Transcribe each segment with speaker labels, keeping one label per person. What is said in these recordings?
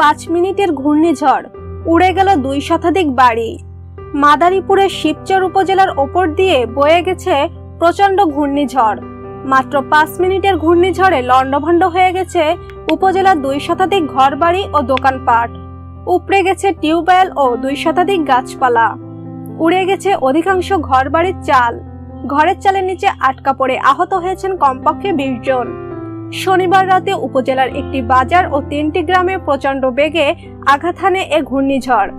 Speaker 1: পাঁচ মিনিটের ঘূর্ণিঝড় উড়ে গেল দুই শতাধিক বাড়ি। মাদারীপুরের শিবচর উপজেলার ওপর দিয়ে বয়ে গেছে প্রচণ্ড ঘূর্ণিঝড়। মাত্র পাঁচ মিনিটের ঘূর্ণিঝড়ে লণ্ডভণ্ড হয়ে গেছে উপজেলার দুই শতাধিক ঘরবাড়ি ও দোকানপাট। উপড়ে গেছে টিউবওয়েল ও দুই শতাধিক গাছপালা। উড়ে গেছে অধিকাংশ ঘরবাড়ির চাল। ঘরের চালের নিচে আটকা পড়ে আহত হয়েছেন কমপক্ষে বিশ জন। শনিবার রাতে উপজেলার একটি বাজার ও তিনটি গ্রামে প্রচণ্ড বেগে আঘাত হানে এ ঘূর্ণিঝড়।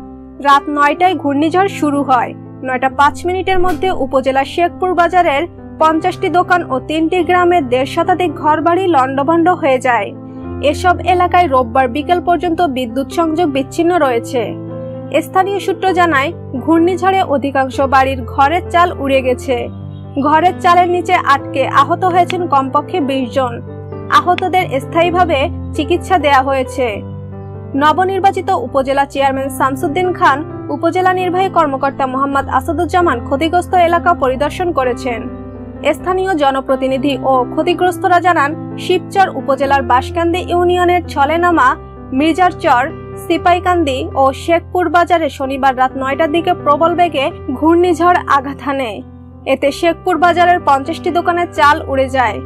Speaker 1: রাত নয়টায় ঘূর্ণিঝড় শুরু হয়। নয়টা পাঁচ মিনিটের মধ্যে উপজেলার শেখপুর বাজারের পঞ্চাশটি দোকান ও তিনটি গ্রামের দেড় শতাধিক ঘরবাড়ি লণ্ডভণ্ড হয়ে যায়। এসব এলাকায় রোববার বিকেল পর্যন্ত বিদ্যুৎ সংযোগ বিচ্ছিন্ন রয়েছে। স্থানীয় সূত্র জানায়, ঘূর্ণিঝড়ে অধিকাংশ বাড়ির ঘরের চাল উড়ে গেছে। ঘরের চালের নিচে আটকে আহত হয়েছেন কমপক্ষে বিশ জন। আহতদের স্থায়ীভাবে চিকিৎসা দেয়া হয়েছে। নবনির্বাচিত উপজেলা চেয়ারম্যান শামসুদ্দিন খান, উপজেলা নির্বাহী কর্মকর্তা মোহাম্মদ আসাদুজ্জামান ক্ষতিগ্রস্ত এলাকা পরিদর্শন করেছেন। স্থানীয় জনপ্রতিনিধি ও ক্ষতিগ্রস্তরা জানান, শিবচর উপজেলার বাসকান্দি ইউনিয়নের ছলেনামা, মির্জারচর, সিপাইকান্দি ও শেখপুর বাজারে শনিবার রাত নয়টার দিকে প্রবল বেগে ঘূর্ণিঝড় আঘাত হানে। এতে শেখপুর বাজারের পঞ্চাশটি দোকানের চাল উড়ে যায়।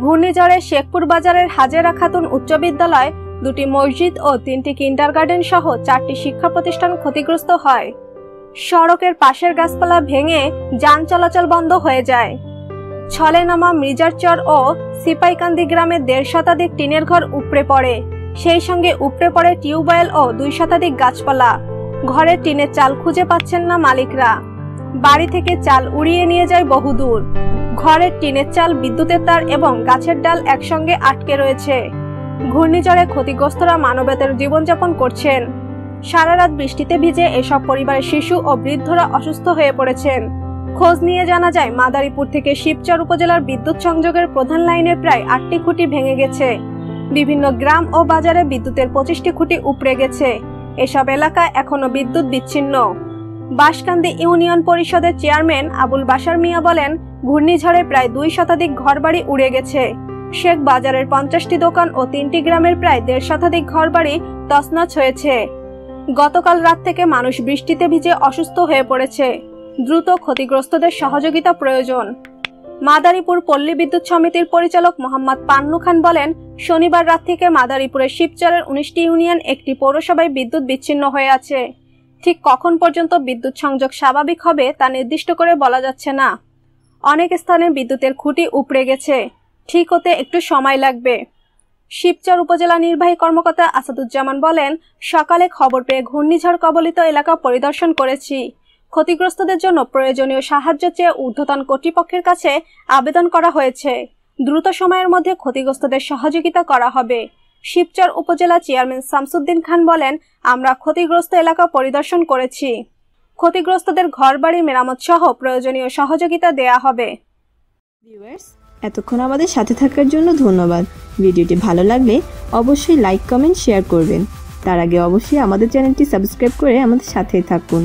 Speaker 1: ঘূর্ণিঝড়ে শেখপুর বাজারের হাজেরা খাতুন উচ্চ বিদ্যালয়, দুটি মসজিদ ও তিনটি কিন্ডারগার্ডেন সহ চারটি শিক্ষা প্রতিষ্ঠান ক্ষতিগ্রস্ত হয়। সড়কের পাশের গাছপালা ভেঙে যান চলাচল বন্ধ হয়ে যায়। ছলে নামা মির্জারচর ও সিপাইকান্দি গ্রামে দেড় শতাধিক টিনের ঘর উপড়ে পড়ে। সেই সঙ্গে উপড়ে পড়ে টিউবওয়েল ও দুই শতাধিক গাছপালা। ঘরের টিনের চাল খুঁজে পাচ্ছেন না মালিকরা। বাড়ি থেকে চাল উড়িয়ে নিয়ে যায় বহুদূর। ঘরের টিনের চাল, বিদ্যুতের তার এবং গাছের ডাল একসঙ্গে আটকে রয়েছে। ঘূর্ণিঝড়ে ক্ষতিগ্রস্তরা মানবেতর জীবনযাপন করছেন। সারা রাত বৃষ্টিতে ভিজে এসব পরিবারের শিশু ও বৃদ্ধরা অসুস্থ হয়ে পড়েছেন। খোঁজ নিয়ে জানা যায়, মাদারীপুর থেকে শিবচর উপজেলার বিদ্যুৎ সংযোগের প্রধান লাইনের প্রায় আটটি খুঁটি ভেঙে গেছে। বিভিন্ন গ্রাম ও বাজারে বিদ্যুতের পঁচিশটি খুঁটি উপড়ে গেছে। এসব এলাকা এখনও বিদ্যুৎ বিচ্ছিন্ন। বাসকান্দি ইউনিয়ন পরিষদের চেয়ারম্যান আবুল বাসার মিয়া বলেন ঘূর্ণিঝড়ে প্রায় দুই শতাধিক ঘরবাড়ি উড়ে গেছে। শেখ বাজারের পঞ্চাশটি দোকান ও তিনটি গ্রামের প্রায় দেড় শতাধিক ঘরবাড়ি তছনছ হয়েছে। গতকাল রাত থেকে মানুষ বৃষ্টিতে ভিজে অসুস্থ হয়ে পড়েছে। দ্রুত ক্ষতিগ্রস্তদের সহযোগিতা প্রয়োজন। মাদারীপুর পল্লী বিদ্যুৎ সমিতির পরিচালক মোহাম্মদ পান্নু খান বলেন, শনিবার রাত থেকে মাদারীপুরের শিবচরের উনিশটি ইউনিয়ন একটি পৌরসভায় বিদ্যুৎ বিচ্ছিন্ন হয়ে আছে। ঠিক কখন পর্যন্ত বিদ্যুৎ সংযোগ স্বাভাবিক হবে তা নির্দিষ্ট করে বলা যাচ্ছে না। অনেক স্থানে বিদ্যুতের খুঁটি উপড়ে গেছে। ঠিক হতে একটু সময় লাগবে। শিবচর উপজেলা নির্বাহী কর্মকর্তা আসাদুজ্জামান বলেন, সকালে খবর পেয়ে ঘূর্ণিঝড় কবলিত এলাকা পরিদর্শন করেছি। ক্ষতিগ্রস্তদের জন্য প্রয়োজনীয় সাহায্য চেয়ে ঊর্ধ্বতন কর্তৃপক্ষের কাছে আবেদন করা হয়েছে। দ্রুত সময়ের মধ্যে ক্ষতিগ্রস্তদের সহযোগিতা করা হবে। শিবচর উপজেলা চেয়ারম্যান শামসুদ্দিন খান বলেন, আমরা ক্ষতিগ্রস্ত এলাকা পরিদর্শন করেছি। ক্ষতিগ্রস্তদের ঘরবাড়ি মেরামত সহ প্রয়োজনীয় সহযোগিতা দেয়া হবে।
Speaker 2: এতক্ষণ আমাদের সাথে থাকার জন্য ধন্যবাদ। ভিডিওটি ভালো লাগলে অবশ্যই লাইক কমেন্ট শেয়ার করবেন। তার আগে অবশ্যই আমাদের চ্যানেলটি সাবস্ক্রাইব করে আমাদের সাথেই থাকুন।